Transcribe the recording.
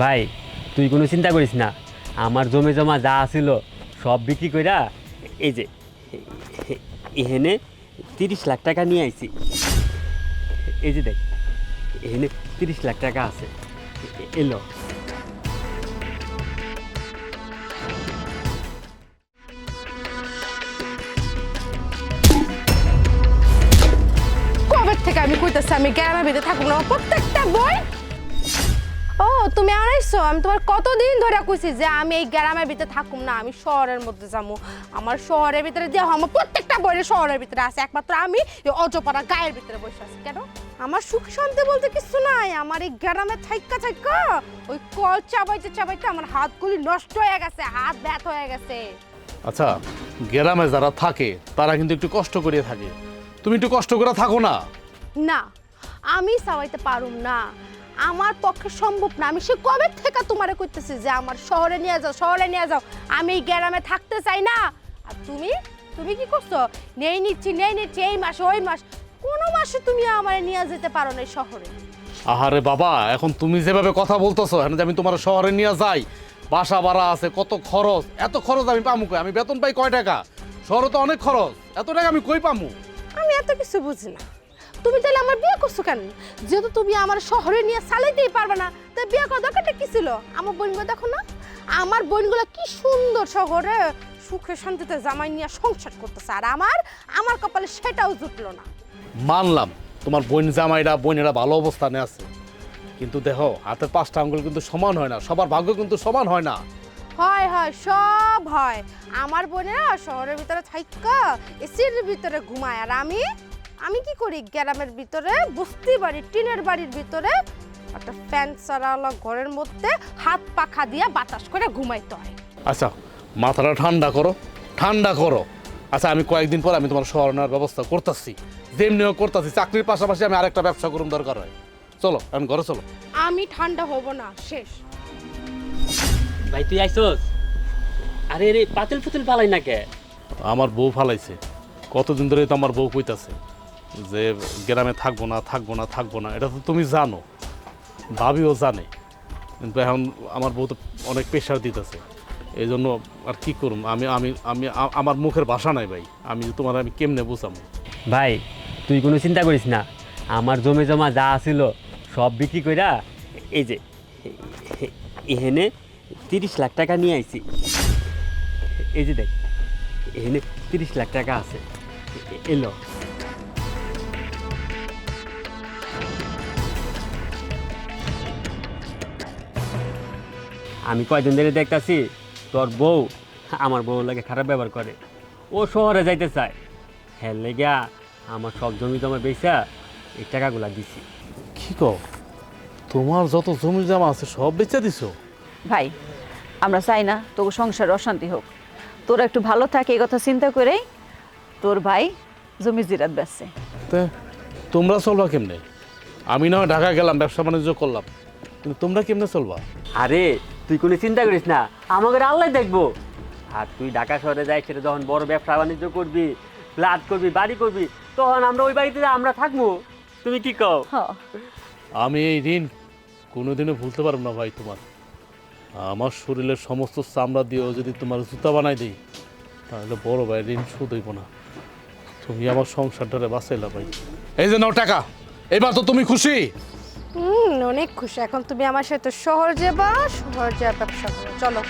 ভাই, তুই কোনো চিন্তা করিস না। আমার জমি জমা যা আছিল সব বিক্রি কইরা এই যে এখানে তিরিশ লাখ টাকা নিয়ে আইছি এই যে দেখ এখানে তিরিশ লাখ টাকা আছে এলো থেকে আমি কইতেছি আমি গ্রামের ভিতরে থাকুক না প্রত্যেকটা বই ও তুমি আনাইছো আমি তোমার কতদিন ধরে কইছি যে আমি এই গ্রামের ভিতরে থাকুম না আমি শহরের মধ্যে যাব আমার শহরের ভিতরে যে আমার প্রত্যেকটা বইয়ের শহরের ভিতরে আছে একমাত্র আমি এই অজপাড়া গায়ের ভিতরে বসে আছি। কেন? আমার সুখ শান্তি বলতে কিছু নাই আমার এই গ্রামে থাইকা থাইকা ওই কল চাবাইতে চাবাইতে আমার হাতগুলি নষ্ট হয়ে গেছে হাত ব্যথ হয়ে গেছে। আচ্ছা গ্রামে যারা থাকে তারা কিন্তু একটু কষ্ট করে থাকে। তুমি একটু কষ্ট করে থাকো না। না আমি চাওয়াইতে পারুম না। আমার পক্ষে সম্ভব না। আমি সে কবে থেকে তোমারে করতেছি যে আমার শহরে নিয়ে যাও শহরে নিয়ে যাও? আমি এই গ্রামে থাকতে চাই না। আর তুমি? তুমি কি করছ? নেই নিচ্ছি নেই নিচ্ছি এই মাসে ওই মাস। কোনো মাসে তুমি আমার নিয়ে যেতে পারো না শহরে। আহারে বাবা এখন তুমি যেভাবে কথা বলতেছো এখন যে আমি তোমার শহরে নিয়ে যাই বাসা ভাড়া আছে কত খরচ এত খরচ আমি পামু কই? আমি বেতন পাই কয় টাকা? শহরে তো অনেক খরচ এত টাকা আমি কই পামু? আমি এত কিছু বুঝি না। তুমি তাহলে আমার বিয়ে করছ কেন? যেহেতু তুমি আমার শহরে নিয়ে চালাইতেই পারবে না তাই বিয়ে করার দরকারটা কি ছিল? আমার বোনগুলো দেখো না? আমার বোনগুলো কি সুন্দর শহরে সুখে শান্তিতে জামাই নিয়ে সংসার করতেছে আর আমার আমার কপালে সেটাও জুটলো না। মানলাম তোমার বোন জামাইরা বোনেরা ভালো অবস্থানে আছে। কিন্তু দেখো হাতের পাঁচটা আঙ্গুল কিন্তু সমান হয় না সবার ভাগ্য কিন্তু সমান হয় না। হয় হয় সব হয়। আমার বোনেরা শহরের ভিতরে থাইকা এসির ভিতরে ঘুমায় আর আমি আমি কি করি? গ্রামের ভিতরে বস্তি বাড়ি টিনের বাড়ির ভিতরে একটা ফ্যান চালাওয়ালা ঘরের মধ্যে হাত পাখা দিয়ে বাতাস করে ঘুমাইতে হয়। আচ্ছা মাথাটা ঠান্ডা করো ঠান্ডা করো। আচ্ছা আমি কয়েকদিন পর আমি তোমার নেওয়ার ব্যবস্থা করতেছি। যেমনিও করতেছি চাকরির পাশাপাশি আমি আরেকটা ব্যবসা করুন দরকার হয়। চলো এখন ঘরে চলো। আমি ঠান্ডা হব না শেষ। ভাই তুই আইসোস? আরে রে পাতিল ফুতিল ফালাই না কে? আমার বউ ফালাইছে। কতদিন ধরে তো আমার বউ কইতাছে। যে গ্রামে থাকব না থাকব না থাকব না, এটা তো তুমি জানো, ভাবিও জানে। কিন্তু এখন আমার বউ তো অনেক প্রেশার দিতেছে। এই জন্য আর কি করুম? আমি আমি আমি আমার মুখের ভাষা নাই ভাই। আমি তোমার আমি কেমনে বুঝাম? ভাই, তুই কোনো চিন্তা করিস না। আমার জমি জমা যা আছিল সব বিক্রি কইরা এই যে এখানে তিরিশ লাখ টাকা নিয়ে আইছি এই যে দেখ এখানে তিরিশ লাখ টাকা আছে এলো আমি কয়দিন ধরে দেখতাছি তোর বউ আমার বউ লাগে খারাপ ব্যবহার করে। ও শহরে যাইতে চায়। হ্যাঁ লেগা আমার সব জমি জমা বেচা এই টাকাগুলা দিছি। কি কও? তোমার যত জমি জমা আছে সব বেচে দিছো? ভাই আমরা চাই না তোর সংসার অশান্তি হোক। তোর একটু ভালো থাকে এই কথা চিন্তা করেই তোর ভাই জমি জিরাত বেচছে। তে তোমরা চলবা কেমনে? আমি না হয় ঢাকা গেলাম ব্যবসা বাণিজ্য করলাম। কিন্তু তোমরা কেমনে চলবা? আরে তুই কোনো চিন্তা করিস না আমাকে আল্লাহ দেখব। আর তুই ঢাকা শহরে যাই সেটা যখন বড় ব্যবসা বাণিজ্য করবি ফ্ল্যাট করবি বাড়ি করবি তখন আমরা ওই বাড়িতে আমরা থাকব। তুমি কি কও? আমি এই ঋণ কোনোদিনও ভুলতে পারব না ভাই তোমার। আমার শরীরের সমস্ত চামড়া দিয়েও যদি তোমার জুতা বানাই দিই তাহলে বড় ভাই ঋণ শোধ হইব না। তুমি আমার সংসারটারে বাঁচাইলা ভাই। এই যে নাও টাকা এবার তো তুমি খুশি? হুম অনেক খুশি। এখন তুমি আমার সাথে শহর যাবা শহর ব্যবসা করো। চলো।